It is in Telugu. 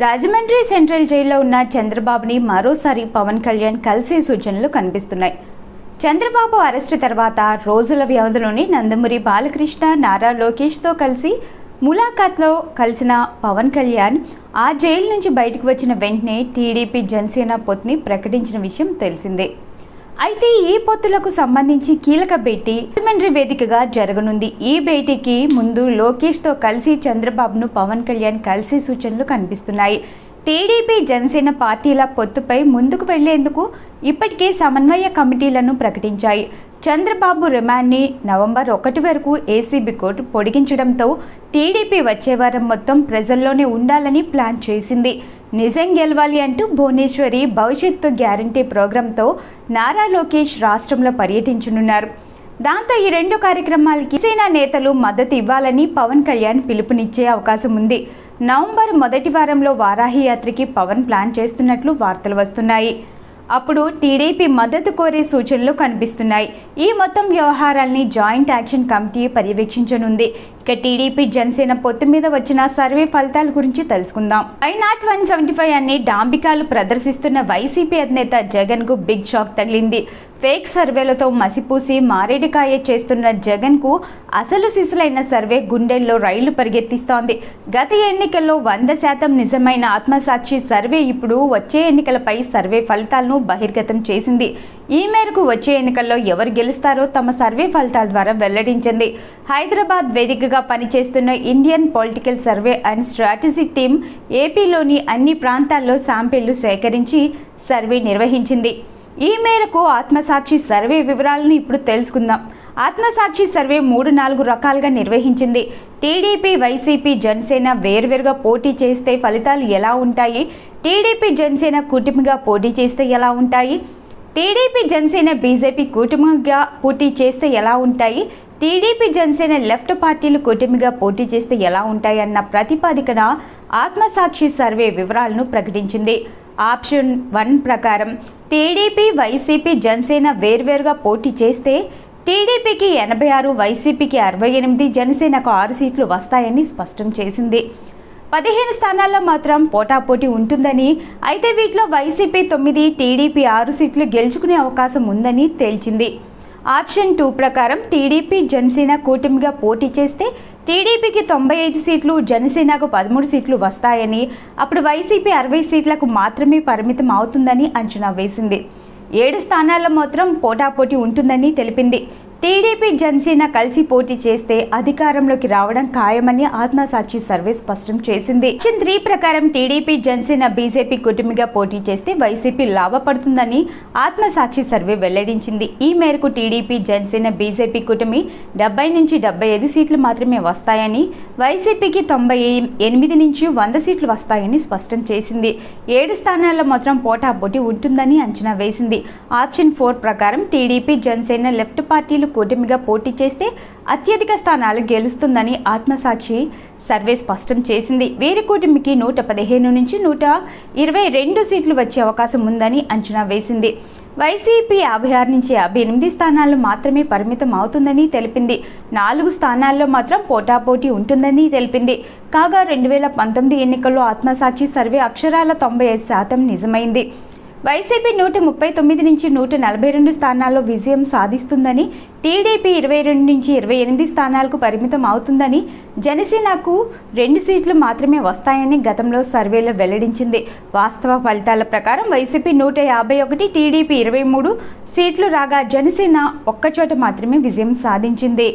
రాజమండ్రి సెంట్రల్ జైల్లో ఉన్న చంద్రబాబుని మరోసారి పవన్ కళ్యాణ్ కలిసే సూచనలు కనిపిస్తున్నాయి. చంద్రబాబు అరెస్టు తర్వాత రోజుల వ్యవధిలోనే నందమూరి బాలకృష్ణ నారా లోకేష్తో కలిసి ములాఖాత్లో కలిసిన పవన్ కళ్యాణ్ ఆ జైలు నుంచి బయటకు వచ్చిన వెంటనే టీడీపీ జనసేన పొత్ని ప్రకటించిన విషయం తెలిసిందే. అయితే ఈ పొత్తులకు సంబంధించి కీలక భేటీ రాజమండ్రి వేదికగా జరగనుంది. ఈ భేటీకి ముందు లోకేష్తో కలిసి చంద్రబాబును పవన్ కళ్యాణ్ కలిసే సూచనలు కనిపిస్తున్నాయి. టీడీపీ జనసేన పార్టీల పొత్తుపై ముందుకు వెళ్ళేందుకు ఇప్పటికే సమన్వయ కమిటీలను ప్రకటించాయి. చంద్రబాబు రిమాండ్ని నవంబర్ ఒకటి వరకు ఏసీబీ కోర్టు పొడిగించడంతో టీడీపీ వచ్చే వారం మొత్తం ప్రజల్లోనే ఉండాలని ప్లాన్ చేసింది. నిజం గెలవాలి అంటూ భువనేశ్వరి భవిష్యత్తు గ్యారంటీ ప్రోగ్రాంతో నారా లోకేష్ రాష్ట్రంలో పర్యటించనున్నారు. దాంతో ఈ రెండు కార్యక్రమాలకి సేనా నేతలు మద్దతు ఇవ్వాలని పవన్ కళ్యాణ్ పిలుపునిచ్చే అవకాశం ఉంది. నవంబర్ మొదటి వారంలో వారాహి యాత్రకి పవన్ ప్లాన్ చేస్తున్నట్లు వార్తలు వస్తున్నాయి. అప్పుడు టీడీపీ మద్దతు కోరే సూచనలు కనిపిస్తున్నాయి. ఈ మొత్తం వ్యవహారాల్ని జాయింట్ యాక్షన్ కమిటీ పర్యవేక్షించనుంది. ఇక టీడీపీ జనసేన పొత్తు మీద వచ్చిన సర్వే ఫలితాల గురించి తెలుసుకుందాం. Why not one seventy five అనే డాంబికాలు ప్రదర్శిస్తున్న వైసీపీ అధినేత జగన్కు బిగ్ షాక్ తగిలింది. ఫేక్ సర్వేలతో మసిపూసి మారేడికాయ చేస్తున్న జగన్కు అసలు సిసలైన సర్వే గుండెల్లో రైళ్ళు పరిగెత్తిస్తోంది. గత ఎన్నికల్లో వంద శాతం నిజమైన ఆత్మసాక్షి సర్వే ఇప్పుడు వచ్చే ఎన్నికలపై సర్వే ఫలితాలను బహిర్గతం చేసింది. ఈ మేరకు వచ్చే ఎన్నికల్లో ఎవరు గెలుస్తారో తమ సర్వే ఫలితాల ద్వారా వెల్లడించింది. హైదరాబాద్ వేదికగా పనిచేస్తున్న Indian political survey and strategy team ఏపీలోని అన్ని ప్రాంతాల్లో శాంపిళ్ళు సేకరించి సర్వే నిర్వహించింది. ఈ మేరకు ఆత్మసాక్షి సర్వే వివరాలను ఇప్పుడు తెలుసుకుందాం. ఆత్మసాక్షి సర్వే మూడు నాలుగు రకాలుగా నిర్వహించింది. టీడీపీ వైసీపీ జనసేన వేర్వేరుగా పోటీ చేస్తే ఫలితాలు ఎలా ఉంటాయి? టీడీపీ జనసేన కూటమిగా పోటీ చేస్తే ఎలా ఉంటాయి? టీడీపీ జనసేన బీజేపీ కూటమిగా పోటీ చేస్తే ఎలా ఉంటాయి? టీడీపీ జనసేన లెఫ్ట్ పార్టీలు కూటమిగా పోటీ చేస్తే ఎలా ఉంటాయన్న ప్రతిపాదికన ఆత్మసాక్షి సర్వే వివరాలను ప్రకటించింది. ఆప్షన్ వన్ ప్రకారం టీడీపీ వైసీపీ జనసేన వేర్వేరుగా పోటీ చేస్తే టీడీపీకి ఎనభై ఆరు వైసీపీకి అరవై ఎనిమిది జనసేనకు ఆరు సీట్లు వస్తాయని స్పష్టం చేసింది. పదిహేను స్థానాల్లో మాత్రం పోటాపోటీ ఉంటుందని అయితే వీటిలో వైసీపీ తొమ్మిది టీడీపీ ఆరు సీట్లు గెలుచుకునే అవకాశం ఉందని తేల్చింది. ఆప్షన్ టూ ప్రకారం టీడీపీ జనసేన కూటమిగా పోటీ చేస్తే టీడీపీకి తొంభై ఐదు సీట్లు జనసేనకు పదమూడు సీట్లు వస్తాయని అప్పుడు వైసీపీ అరవై సీట్లకు మాత్రమే పరిమితం అవుతుందని అంచనా వేసింది. ఏడు స్థానాల్లో మాత్రం పోటాపోటీ ఉంటుందని తెలిపింది. టీడీపీ జనసేన కలిసి పోటీ చేస్తే అధికారంలోకి రావడం ఖాయమని ఆత్మసాక్షి సర్వే స్పష్టం చేసింది. ఆప్షన్ త్రీ ప్రకారం టీడీపీ జనసేన బీజేపీ కూటమిగా పోటీ చేస్తే వైసీపీ లాభపడుతుందని ఆత్మసాక్షి సర్వే వెల్లడించింది. ఈ మేరకు టీడీపీ జనసేన బీజేపీ కూటమి డెబ్బై నుంచి డెబ్బై ఐదు సీట్లు మాత్రమే వస్తాయని వైసీపీకి తొంభై ఎనిమిది నుంచి వంద సీట్లు వస్తాయని స్పష్టం చేసింది. ఏడు స్థానాల్లో మాత్రం పోటాపోటీ ఉంటుందని అంచనా వేసింది. ఆప్షన్ ఫోర్ ప్రకారం టీడీపీ జనసేన లెఫ్ట్ పార్టీలు కూటమిగా పోటీ చేస్తే అత్యధిక స్థానాలు గెలుస్తుందని ఆత్మసాక్షి సర్వే స్పష్టం చేసింది. వేరు కూటమికి నూట పదిహేను నుంచి నూట ఇరవై రెండు సీట్లు వచ్చే అవకాశం ఉందని అంచనా వేసింది. వైసీపీ యాభై ఆరు నుంచి యాభై ఎనిమిది స్థానాలు మాత్రమే పరిమితం అవుతుందని తెలిపింది. నాలుగు స్థానాల్లో మాత్రం పోటాపోటీ ఉంటుందని తెలిపింది. కాగా రెండు వేల పంతొమ్మిది ఎన్నికల్లో ఆత్మసాక్షి సర్వే అక్షరాల తొంభై ఐదు శాతం నిజమైంది. వైసీపీ నూట ముప్పై తొమ్మిది నుంచి నూట నలభై రెండు స్థానాల్లో విజయం సాధిస్తుందని టీడీపీ ఇరవై రెండు నుంచి ఇరవై ఎనిమిది స్థానాలకు పరిమితం అవుతుందని జనసేనకు రెండు సీట్లు మాత్రమే వస్తాయని గతంలో సర్వేలో వెల్లడించింది. వాస్తవ ఫలితాల ప్రకారం వైసీపీ నూట యాభై ఒకటి టీడీపీ ఇరవై మూడు సీట్లు రాగా జనసేన ఒక్కచోట మాత్రమే విజయం సాధించింది.